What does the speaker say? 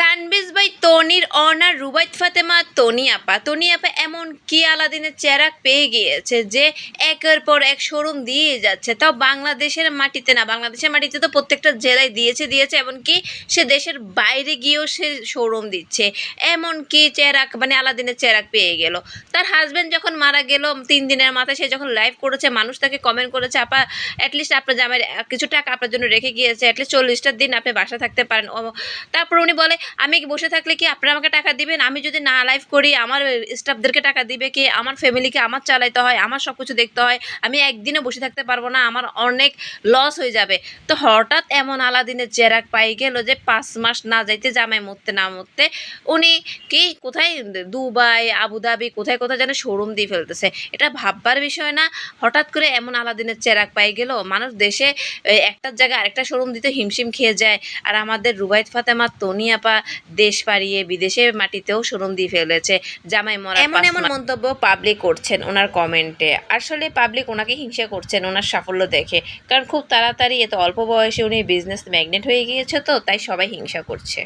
sad. সানবিজ by তনির owner রুবাইত Fatema, Toni আপা। তনি আপা এমন কি আলাদিনের চেরাক পেয়ে গিয়েছে যে একের পর এক শোরুম দিয়ে যাচ্ছে? তাও বাংলাদেশের মাটিতে না। বাংলাদেশের মাটিতে তো প্রত্যেকটা জেলায় দিয়েছে দিয়েছে, এমনকি সে দেশের বাইরে গিয়েও সে শোরুম দিচ্ছে। এমন কি চেরাক মানে আলাদিনের চেরাক পেয়ে গেল। তার হাজব্যান্ড যখন মারা গেল, তিন দিনের মাথায় সে যখন লাইভ করেছে, মানুষ তাকে কমেন্ট করেছে, আপা অ্যাটলিস্ট আপনার জামাই কিছু টাকা আপনার জন্য রেখে গিয়েছে অ্যাটলিস্ট চল্লিশটা দিন আপনি বাসা থাকতে পারেন। তারপর উনি বলে, আমি কি বসে থাকলে কি আপনারা আমাকে টাকা দিবেন? আমি যদি না লাইভ করি, আমার স্টাফদেরকে টাকা দিবে কি? আমার ফ্যামিলিকে আমার চালাইতে হয়, আমার সব কিছু দেখতে হয়, আমি একদিনও বসে থাকতে পারব না, আমার অনেক লস হয়ে যাবে। তো হঠাৎ এমন আলাদিনের চেরাক পাই গেল যে পাঁচ মাস না যাইতে, জামাই মরতে না মরতে, উনি কি, কোথায়? দুবাই, আবুধাবি, কোথায় কোথায় যেন শোরুম দিয়ে ফেলতেছে। এটা ভাববার বিষয় না, হঠাৎ করে এমন আলাদিনের চেরাক পাই গেল, মানুষ দেশে একটার জায়গায় আরেকটা শোরুম দিতে হিমশিম খেয়ে যায়, আর আমাদের রুবাইত ফাতেমা, তনিয়াপা দেশ পাড়িয়ে বিদেশের মাটিতেও সুরম দিয়ে ফেলেছে। জামাই মরা এমন এমন মন্তব্য পাবলিক করছেন ওনার কমেন্টে আসলে পাবলিক ওনাকে হিংসা করছেন ওনার সাফল্য দেখে। কারণ খুব তাড়াতাড়ি এত অল্প বয়সে উনি বিজনেস ম্যাগনেট হয়ে গিয়েছে তো তাই সবাই হিংসা করছে।